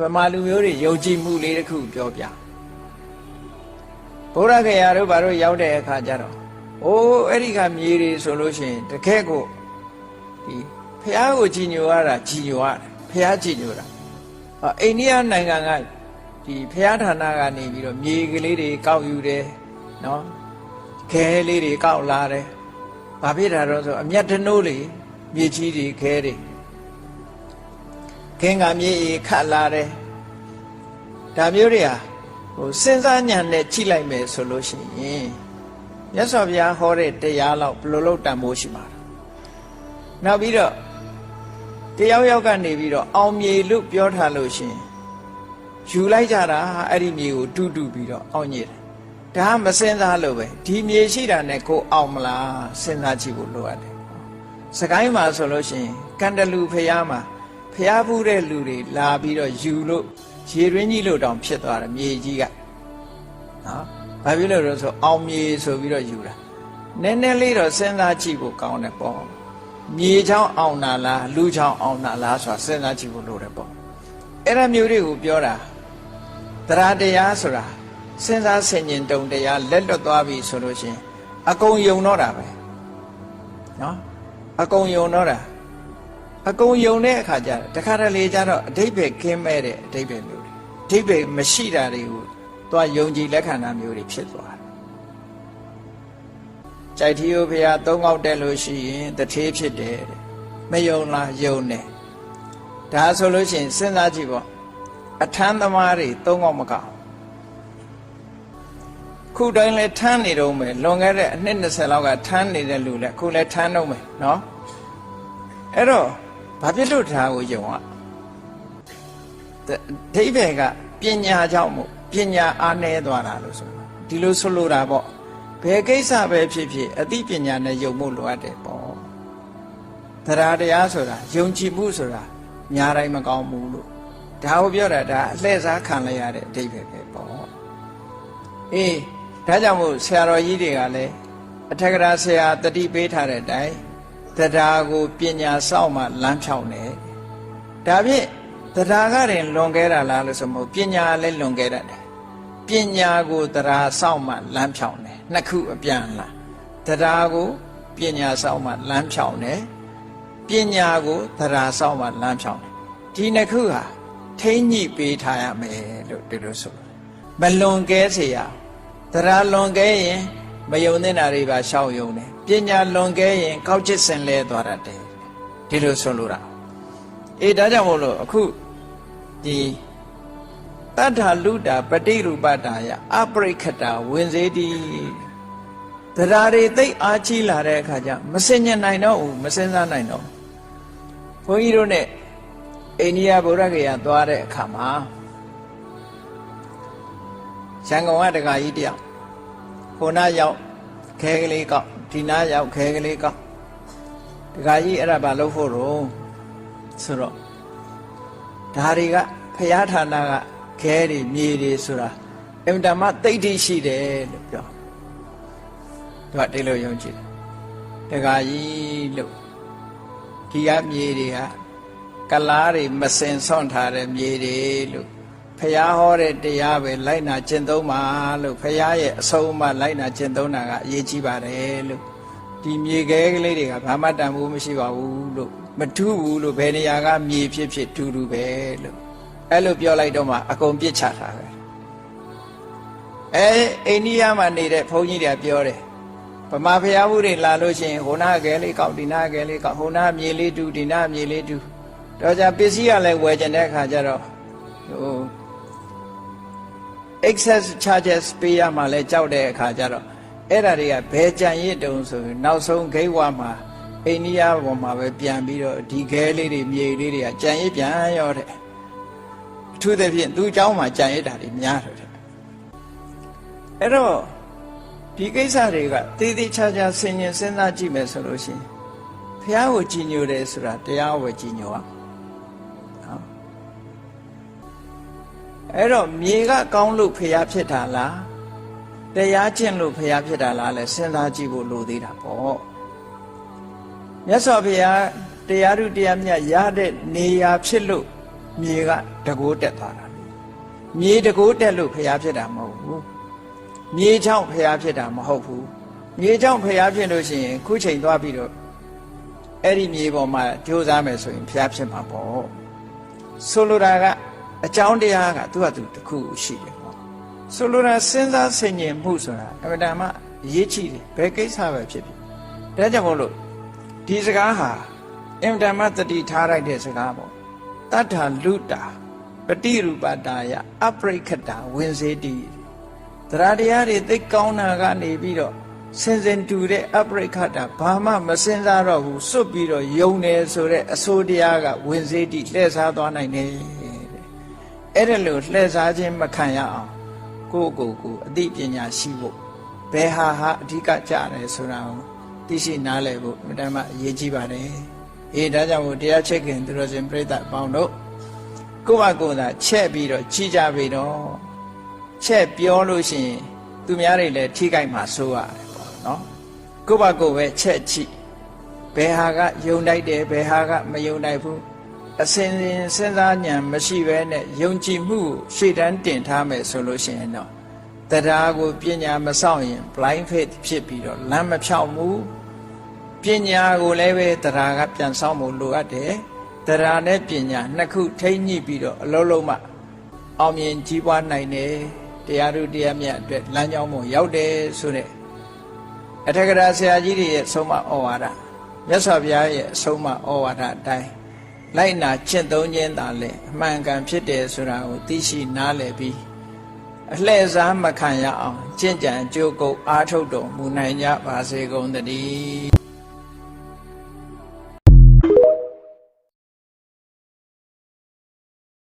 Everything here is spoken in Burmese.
ဗမာလူမျိုးတွေယုံကြည်မှုလေးတစ်ခုပြောပြဘုရားခေယာတို့ဘာလို့ရောက်တဲ့အခါကျတော့အိုးအဲ့ဒီကမြေတွေဆိုလို့ရှိရင်တကယ်ကိုဒီဖះကိုကြည်ညိုရတာကြည်ညိုရတယ်ဖះကြည်ညိုတာအော်အိန္ဒိယနိုင်ငံကဒီဖះဌာနကနေပြီးတော့မြေကလေးတွေကောက်ယူတယ်နော်ခဲလေးတွေကောက်လာတယ်ဘာဖြစ်တာတော့ဆိုအမျက်တနိုးလေးမြေကြီးတွေခဲတွေ ခင်းကမြေကြီးခတ်လာတယ်ဒါမျိုးတွေဟာဟိုစဉ်းစားဉာဏ်နဲ့ကြည့်လိုက်မယ်ဆိုလို့ရှိရင်မြတ်စွာဘုရားဟောတဲ့တရားလောက်ဘယ်လိုလုပ်တန်ဖို့ရှိမှာလဲနောက်ပြီးတော့တယောက်ယောက်ကနေပြီးတော့အောင်မြေလို့ပြောထားလို့ရှိရင်ယူလိုက်ကြတာအဲ့ဒီမြေကိုတူးတူးပြီးတော့အောင်ညစ်တယ်ဒါကမစင်စားလို့ပဲဒီမြေရှိတာနဲ့ကိုအောင်မလားစဉ်းစားကြည့်ဖို့လိုအပ်တယ်စကိုင်းမှာဆိုလို့ရှိရင်ကန်တလူဖျားမှာ ဖျားဖူးတဲ့လူတွေလာပြီးတော့ယူလို့ရေရင်းကြီးလို့တောင်ဖြစ်သွားတယ်မြေကြီးကနော်ဘာဖြစ်လို့လဲဆိုအောင်မြေဆိုပြီးတော့ယူတာနည်းနည်းလေးတော့စဉ်းစားကြည့်ဖို့ကောင်းတယ်ပေါ့မြေချောင်းအောင်နာလားလူချောင်းအောင်နာလားဆိုတာစဉ်းစားကြည့်ဖို့လိုတယ်ပေါ့အဲ့ဒါမျိုးတွေကိုပြောတာတရားတရားဆိုတာစဉ်းစားဆင်ခြင်တုံတရားလက်လွတ်သွားပြီဆိုလို့ရှိရင်အကုန်ယုံတော့တာပဲနော်အကုန်ယုံတော့တာ အကုန်ယုံတဲ့အခါကျတော့တခါတလေကျတော့အတိတ်ပဲခင်းမဲ့တဲ့အတိတ်ပဲမျိုးတွေအတိတ်ပဲမရှိတာတွေကိုသွားယုံကြည်လက်ခံတာမျိုးတွေဖြစ်သွားတယ်ကြိုက်ထီယိုဖရာသုံးကောက်တက်လို့ရှိရင်တထေးဖြစ်တယ်တဲ့မယုံလားယုံတယ်ဒါဆိုလို့ရှိရင်စဉ်းစားကြည့်ပေါ့အထမ်းသမားတွေသုံးကောက်မကောက်ခုတိုင်းလဲထမ်းနေတော့မယ်လွန်ခဲ့တဲ့အနှစ်20လောက်ကထမ်းနေတဲ့လူလဲအခုလဲထမ်းတော့မယ်နော်အဲ့တော့ ဘာဖြစ်လို့ဒါကိုယုံอ่ะဒိဗေကပညာကြောင့်မို့ပညာအားနည်းသွားတာလို့ဆိုဒီလိုဆိုလိုတာပေါ့ဘယ်ကိစ္စပဲဖြစ်ဖြစ်အသိပညာနဲ့ယုံဖို့လိုအပ်တယ်ပေါ့တရားတရားဆိုတာယုံကြည်မှုဆိုတာညာတိုင်းမကောင်းဘူးလို့ဒါကိုပြောတာဒါအလှည့်စားခံလိုက်ရတဲ့အဓိပ္ပာယ်ပဲပေါ့အေးဒါကြောင့်မို့ဆရာတော်ကြီးတွေကလည်းအထက်ကရာဆရာတတိပေးထားတဲ့အတိုင်း တရားကိုပညာစောင့်မှလမ်းဖြောင်းတယ်ဒါဖြင့်တရားကရင်လွန်ခဲ့တာလားလို့ဆိုမို့ပညာလည်းလွန်ခဲ့တတ်တယ်ပညာကိုတရားစောင့်မှလမ်းဖြောင်းတယ်နှစ်ခုအပြန်လားတရားကိုပညာစောင့်မှလမ်းဖြောင်းတယ်ပညာကိုတရားစောင့်မှလမ်းဖြောင်းတယ်ဒီနှစ်ခုဟာထိမ့်ညိပေးထားရမယ်လို့ဒီလိုဆိုလို့မလွန်ကဲเสียရတရားလွန်ကဲရင် မယုံတဲ့နာတွေပါရှောက်ယုံတယ်ပညာလွန်ကဲရင်ကောက်ချစ်စင်လဲသွားတတ်တယ်ဒီလိုဆိုလိုတာအေးဒါကြောင့်မို့လို့အခုဒီတတ္ထာလူတာပฏิရူပတာယအပရိခတာဝင်စေတိတရားတွေသိအားကြီးလာတဲ့အခါကျမစင်ញနိုင်တော့ဘူးမစင်စားနိုင်တော့ဘုန်းကြီးတို့ ਨੇ အိန္ဒိယဗုဒ္ဓဂယာသွားတဲ့အခါမှာရန်ကုန်ကတက္ကကြီးတယောက် ဟိုနာရောက်ခဲကလေးကောက်ဒီနာရောက်ခဲကလေးကောက်တက္ကကြီးအဲ့ဒါဘာလုပ်ဖို့တော့ဆိုတော့ဒါတွေကဖရာဌာနကခဲတွေမြေတွေဆိုတာအင်တမသိဋ္ဌိရှိတယ်လို့ပြောသူကတိတ်လို့ယုံကြည်တယ်တက္ကကြီးလို့ဒီကမြေတွေကကလားတွေမစင်ဆွန့်ထားတဲ့မြေတွေလို့ ဖះဟောတဲ့တရားပဲလိုက်နာကျင့်သုံးပါလို့ဖះရဲ့အဆုံးအမလိုက်နာကျင့်သုံးတာကအရေးကြီးပါတယ်လို့ဒီမြေခဲကလေးတွေကဘာမှတန်ဖိုးမရှိပါဘူးလို့မထူးဘူးလို့ဘယ်နေရာကမြေဖြစ်ဖြစ်တူတူပဲလို့အဲ့လိုပြောလိုက်တော့မှအကုန်ပြစ်ချထားပဲအဲအိန္ဒိယမှာနေတဲ့ဘုန်းကြီးတွေကပြောတယ်ဗမာဖះဘူးတွေလာလို့ရှိရင်ဟိုနာခဲလေးကောက်ဒီနာခဲလေးကောက်ဟိုနာမြေလေးတူဒီနာမြေလေးတူတော့じゃပစ္စည်းကလည်းဝယ်ကျင်တဲ့အခါကျတော့ဟို excess charges ပေးရမှလည်းကြောက်တဲ့အခါကျတော့အဲ့ဒါတွေကဘယ်ကြံရစ်တုံဆိုရင်နောက်ဆုံးဂိတ်ဝါမှာအိန္ဒိယပေါ်မှာပဲပြန်ပြီးတော့ဒီခဲလေးတွေမြေလေးတွေကကြံရစ်ပြန်ရောတဲ့အထူးသဖြင့်သူ့เจ้าမှာကြံရစ်တာတွေများတယ်တဲ့အဲ့တော့ဒီကိစ္စတွေကတည်တည်ချာချာဆင်ញင်စဉ်းစားကြည့်မယ်ဆိုလို့ရှိရင်ဘုရားကိုကြည်ညိုတယ်ဆိုတာတရားဝယ်ကြည်ညိုအောင် အဲ့တော့မြေကကောင်းလို့ဖျားဖြစ်တာလားတရားကျင့်လို့ဖျားဖြစ်တာလားလဲစဉ်းစားကြည့်ဖို့လိုသေးတာပေါ့မြတ်စွာဘုရားတရားဓုတရားမြတ်ရတဲ့နေရာဖြစ်လို့မြေကတကိုးတက်သွားတာလေမြေတကိုးတက်လို့ဖျားဖြစ်တာမဟုတ်ဘူးမြေချောင်းဖျားဖြစ်တာမဟုတ်ဘူးမြေချောင်းဖျားဖြစ်လို့ရှိရင်ခုချိန်သွားပြီးတော့အဲ့ဒီမြေပေါ်မှာကြိုးစားမယ်ဆိုရင်ဖျားဖြစ်မှာပေါ့ဆိုလိုတာက အကြောင်းတရားကသူ့ဟာသူတစ်ခုရှိတယ်ပေါ့ဆိုလိုတာစဉ်းစားဆင်ခြင်မှုဆိုတာအမှန်တမ်းအရေးကြီးတယ်ဘယ်ကိစ္စပဲဖြစ်ဖြစ်ဒါကြောင့်မို့လို့ဒီစကားဟာအင်တမတတိထားလိုက်တဲ့စကားပေါ့တတ္ထာလူတာပฏิရူပတာယအပရိခတာဝင်စေတိတရားတရားတွေသိကောင်းတာကနေပြီးတော့စင်စင်တူတဲ့အပရိခတာဘာမှမစင်စားတော့ဘူးစွတ်ပြီးတော့ယုံတယ်ဆိုတဲ့အဆိုးတရားကဝင်စေတိလှည့်စားသွားနိုင်တယ်တဲ့ အဲ့ဒါလို့လှည့်စားခြင်းမခံရအောင်ကိုယ့်ကိုယ်ကိုအသိပညာရှိဖို့ဘယ်ဟာဟာအဓိကကြတယ်ဆိုတာကိုသိရှိနားလည်ဖို့အမှန်တမ်းအရေးကြီးပါတယ်အေးဒါကြောင့်မို့တရားချက်ခင်သူတော်စင်ပြိဿအပေါင်းတို့ကိုယ့်ဘာကိုယ်သာချက်ပြီးတော့ကြီးကြပြီတော့ချက်ပြောလို့ရှိရင်သူများတွေလည်းထိခိုက်မှာစိုးရတယ်ပေါ့နော်ကိုယ့်ဘာကိုယ်ပဲချက်ချိဘယ်ဟာကယုံတိုက်တယ်ဘယ်ဟာကမယုံတိုက်ဘူး အစင်စင်စဉ်းစားဉာဏ်မရှိဘဲနဲ့ယုံကြည်မှုကိုရှေ့တန်းတင်ထားမယ်ဆိုလို့ရှိရင်တော့တရားကိုပညာမဆောင်ရင် blind faith ဖြစ်ပြီးတော့လမ်းမဖြောင့်ဘူးပညာကိုလည်းပဲတရားကပြန်ဆောင်ဖို့လိုအပ်တယ်တရားနဲ့ပညာနှစ်ခုထိမ့်ညှိပြီးတော့အလုံးလုံးမှအောင်မြင်ကြီးပွားနိုင်တယ်တရားတို့တရားမြတ်အတွက်လမ်းကြောင်းပေါ်ရောက်တယ်ဆိုတဲ့အထက်ကရာဆရာကြီးတွေရဲ့ဆုံးမဩဝါဒမြတ်စွာဘုရားရဲ့အဆုံးမဩဝါဒအတိုင်း လိုက်နာကျင့်သုံးခြင်းသာလေအမှန်ကန်ဖြစ်တယ်ဆိုတာကိုသိရှိနားလည်ပြီးအလှည့်စားမခံရအောင်ကျင့်ကြံကြိုးကုပ်အားထုတ်တော်မူနိုင်ကြပါစေကုန်သတည်း